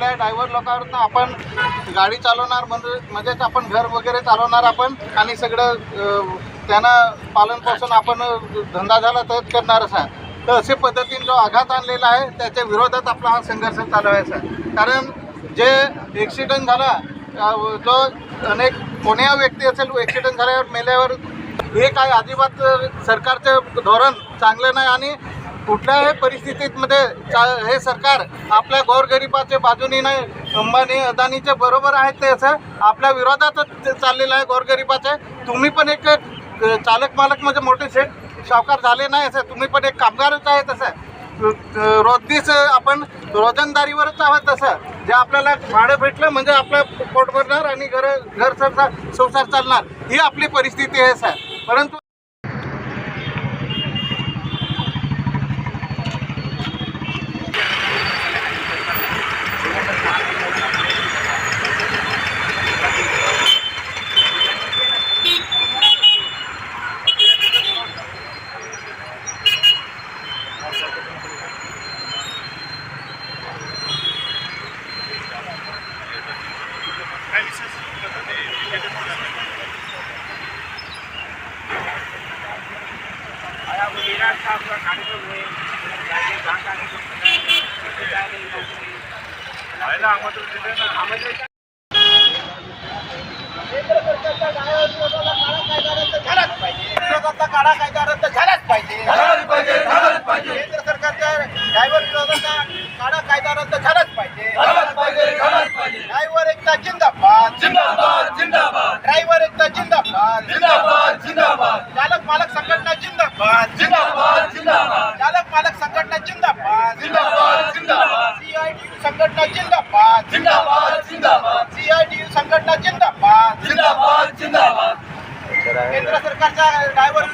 आपल्या ड्रायव्हर लोकांना आपण गाडी चालवणार म्हणजे म्हणजेच आपण घर वगैरे चालवणार आपण आणि सगळं त्यांना पालन पोषण आपण धंदा झाला तर करणारच आहे. तर असे पद्धतीने जो आघात आणलेला आहे त्याच्या विरोधात आपला हा संघर्ष चालवायचा आहे. कारण जे ॲक्सिडेंट झाला जो अनेक कोण्या व्यक्ती असेल ॲक्सिडेंट झाल्यावर मेल्यावर हे काय अजिबात सरकारचं धोरण चांगलं नाही आणि कुठल्याही परिस्थितीमध्ये चा हे सरकार आपल्या गोरगरिबाच्या बाजूने नाही अंबानी अदानीच्या बरोबर आहे ते असं आपल्या विरोधातच ते चाललेलं आहे गोरगरिबाचे. तुम्ही पण एक चालक मालक म्हणजे मोठे शेठ सावकार झाले नाही असं तुम्ही पण एक कामगारच आहे तसं. रोजदीस आपण रोजंदारीवरच आहोत तसं. जे आपल्याला भाडं भेटलं म्हणजे आपलं पोट भरणार आणि घर घर संसार संसार चालणार. ही आपली परिस्थिती आहे सर. परंतु আমাদের আমাদের কারা কায়দা কারা কায়দা जिंदाबाद चालक मालक संघटना जिंदाबाद. सीआयटीयू संघटना जिंदाबाद. सीआयटीयू संघटना जिंदाबाद. केंद्र सरकारच्या ड्रायव्हर